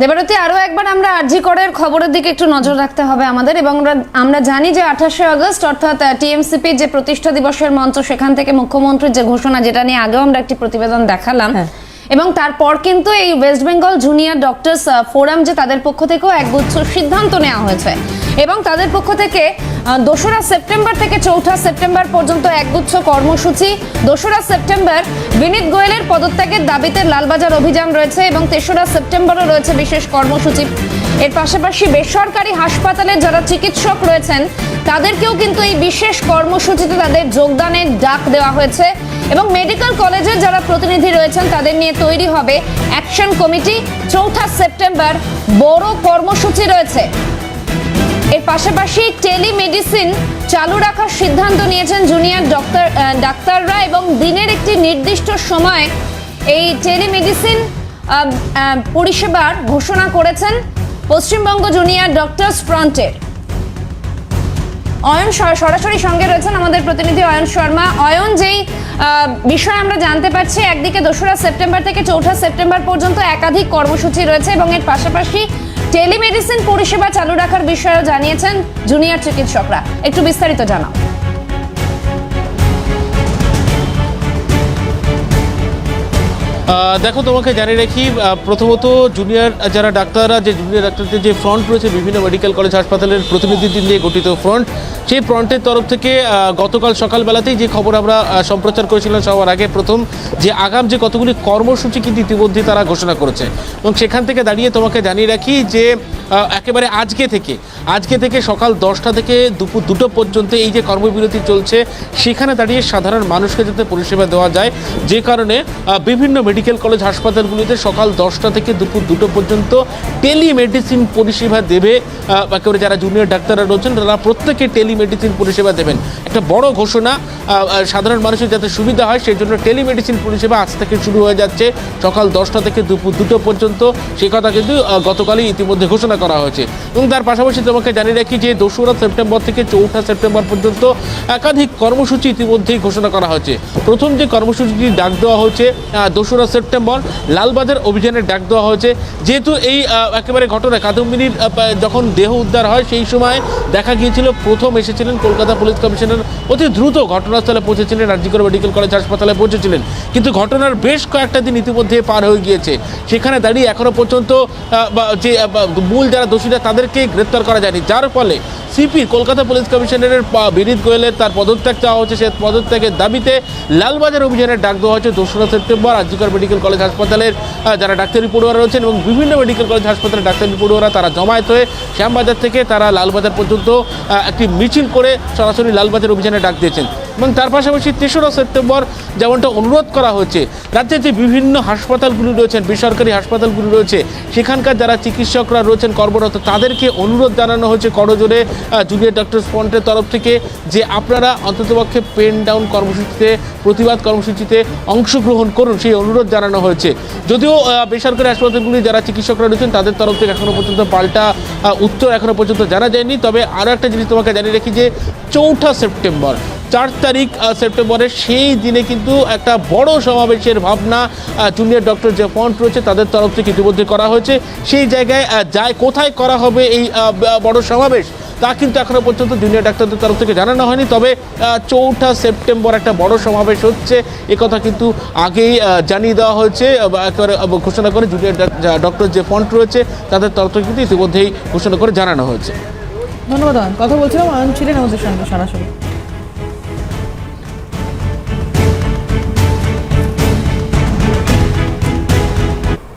দেবারতী আরও একবার আমরা আরজি করের খবরের দিকে একটু নজর রাখতে হবে আমাদের এবং আমরা- আমরা জানি যে আঠাশে আগস্ট অর্থাৎ টিএমসিপি যে প্রতিষ্ঠা দিবসের মঞ্চ সেখান থেকে মুখ্যমন্ত্রীর যে ঘোষণা যেটা নিয়ে আগেও আমরা একটি প্রতিবেদন দেখালাম হ্যাঁ। এবং তারপর কিন্তু এই West Bengal junior doctors forum যে তাদের পক্ষ থেকেও একগুচ্ছ সিদ্ধান্ত নেওয়া হয়েছে এবং তাদের পক্ষ থেকে দোসরা সেপ্টেম্বর থেকে চৌঠা সেপ্টেম্বর পর্যন্ত একগুচ্ছ কর্মসূচি। দোসরা সেপ্টেম্বর বিনীত গোয়েলের পদত্যাগের দাবিতে লালবাজার অভিযান রয়েছে এবং তেসরা সেপ্টেম্বরও রয়েছে বিশেষ কর্মসূচি। এর পাশাপাশি বেসরকারি হাসপাতালে যারা চিকিৎসক রয়েছেন, তাদেরকেও কিন্তু এই বিশেষ কর্মসূচিতে তাদের যোগদানের ডাক দেওয়া হয়েছে এবং মেডিকেল কলেজের যারা প্রতিনিধি রয়েছেন, তাদের নিয়ে তৈরি হবে অ্যাকশন কমিটি। চৌঠা সেপ্টেম্বর বড় কর্মসূচি রয়েছে। এর পাশাপাশি টেলিমেডিসিন চালু রাখার সিদ্ধান্ত নিয়েছেন জুনিয়র ডক্টর ডাক্তাররা এবং দিনের একটি নির্দিষ্ট সময় এই টেলিমেডিসিন পরিষেবার ঘোষণা করেছেন পশ্চিমবঙ্গ জুনিয়র ডক্টরস ফ্রন্টের অয়ন সরাসরি সঙ্গে রয়েছেন আমাদের প্রতিনিধি অয়ন শর্মা। অয়ন, যেই বিষয় আমরা জানতে পারছি, একদিকে দোসরা সেপ্টেম্বর থেকে চৌঠা সেপ্টেম্বর পর্যন্ত একাধিক কর্মসূচি রয়েছে এবং এর পাশাপাশি টেলিমেডিসিন পরিষেবা চালু রাখার বিষয়েও জানিয়েছেন জুনিয়র চিকিৎসকরা। একটু বিস্তারিত জানাও। দেখো, তোমাকে জানিয়ে রাখি প্রথমত জুনিয়র যারা ডাক্তাররা, যে জুনিয়র ডাক্তারদের যে ফ্রন্ট রয়েছে, বিভিন্ন মেডিকেল কলেজ হাসপাতালের প্রতিনিধিদের নিয়ে গঠিত ফ্রন্ট সেই ফ্রন্টের তরফ থেকে গতকাল সকালবেলাতেই যে খবর আমরা সম্প্রচার করেছিলাম সবার আগে, প্রথম, যে আগাম যে কতগুলি কর্মসূচি কিন্তু ইতিমধ্যে তারা ঘোষণা করেছে। এবং সেখান থেকে দাঁড়িয়ে তোমাকে জানিয়ে রাখি যে একেবারে আজকে থেকে আজকে থেকে সকাল দশটা থেকে দুপুর দুটো পর্যন্ত এই যে কর্মবিরতি চলছে, সেখানে দাঁড়িয়ে সাধারণ মানুষকে যাতে পরিষেবা দেওয়া যায়, যে কারণে বিভিন্ন মেডিকেল কলেজ হাসপাতালগুলিতে সকাল দশটা থেকে দুপুর দুটো পর্যন্ত টেলিমেডিসিন পরিষেবা দেবে একেবারে যারা জুনিয়র ডাক্তাররা রয়েছেন, তারা প্রত্যেকে টেলিমেডিসিন পরিষেবা দেবেন। একটা বড় ঘোষণা সাধারণ মানুষের যাতে সুবিধা হয় সেই জন্য টেলিমেডিসিন পরিষেবা আজ থেকে শুরু হয়ে যাচ্ছে সকাল দশটা থেকে দুপুর দুটো পর্যন্ত। সে কথা কিন্তু গতকালই ইতিমধ্যে ঘোষণা করা হয়েছে। এবং তার পাশাপাশি তোমাকে জানিয়ে রাখি যে দোসরা সেপ্টেম্বর থেকে চৌঠা সেপ্টেম্বর পর্যন্ত একাধিক কর্মসূচি ইতিমধ্যেই ঘোষণা করা হয়েছে। প্রথম যে কর্মসূচিটি ডাক দেওয়া হয়েছে দোসরা সেপ্টেম্বর, লালবাজার অভিযানের ডাক দেওয়া হয়েছে। যেহেতু এই একেবারে ঘটনা, কাদম্বিনীর যখন দেহ উদ্ধার হয়, সেই সময় দেখা গিয়েছিল প্রথম এসেছিলেন কলকাতা পুলিশ কমিশনার। অতি দ্রুত ঘটনাস্থলে পৌঁছেছিলেন, রাজ্যকর মেডিকেল কলেজ হাসপাতালে পৌঁছেছিলেন। কিন্তু ঘটনার বেশ কয়েকটা দিন ইতিমধ্যে পার হয়ে গিয়েছে। সেখানে দাঁড়িয়ে এখনও পর্যন্ত যে মূল যারা দোষীরা তাদেরকে গ্রেপ্তার করা যায়নি। যার ফলে সিপি, কলকাতা পুলিশ কমিশনারের বিনীত গোয়েলের তার পদত্যাগ চাওয়া হচ্ছে। সে পদত্যাগের দাবিতে লালবাজার অভিযানের ডাক দেওয়া হচ্ছে দোসরা সেপ্টেম্বর রাজ্যকর মেডিকেল কলেজ হাসপাতালের যারা ডাক্তারি পড়ুয়ারা রয়েছেন এবং বিভিন্ন মেডিকেল কলেজ হাসপাতালের ডাক্তারি পড়ুয়ারা তারা জমায়েত হয়ে শ্যামবাজার থেকে তারা লালবাজার পর্যন্ত একটি মিছিল করে সরাসরি লালবাজার অভিযানে ডাক দিয়েছেন। এবং তার পাশাপাশি তেসরা সেপ্টেম্বর যেমনটা অনুরোধ করা হচ্ছে রাজ্যের যে বিভিন্ন হাসপাতালগুলি রয়েছেন বেসরকারি হাসপাতালগুলি রয়েছে, সেখানকার যারা চিকিৎসকরা রয়েছেন কর্মরত, তাদেরকে অনুরোধ জানানো হয়েছে করজোরে জুনিয়র ডক্টর ফ্রন্টের তরফ থেকে যে আপনারা অন্ততপক্ষে পেন ডাউন কর্মসূচিতে, প্রতিবাদ কর্মসূচিতে অংশগ্রহণ করুন, সেই অনুরোধ জানানো হয়েছে। যদিও বেসরকারি হাসপাতালগুলি যারা চিকিৎসকরা রয়েছেন, তাদের তরফ থেকে এখনও পর্যন্ত পাল্টা উত্তর এখনও পর্যন্ত জানা যায়নি। তবে আরও একটা জিনিস তোমাকে জানিয়ে রাখি যে, চৌঠা সেপ্টেম্বর চার তারিখ সেপ্টেম্বরের সেই দিনে কিন্তু একটা বড় সমাবেশের ভাবনা জুনিয়র ডক্টর যে ফন্ট রয়েছে, তাদের তরফ থেকে ইতিমধ্যে করা হয়েছে। সেই জায়গায় যায়, কোথায় করা হবে এই বড় সমাবেশ, তা কিন্তু এখনও পর্যন্ত জুনিয়র ডাক্তারদের তরফ থেকে জানানো হয়নি। তবে চৌঠা সেপ্টেম্বর একটা বড় সমাবেশ হচ্ছে কথা কিন্তু আগেই জানিয়ে দেওয়া হয়েছে একেবারে ঘোষণা করে জুনিয়র ডক্টর যে ফন্ট রয়েছে, তাদের তরফ থেকে কিন্তু ইতিমধ্যেই ঘোষণা করে জানানো হয়েছে। ধন্যবাদ কথা বলছিলাম ছিলেন আমাদের সঙ্গে সরাসরি।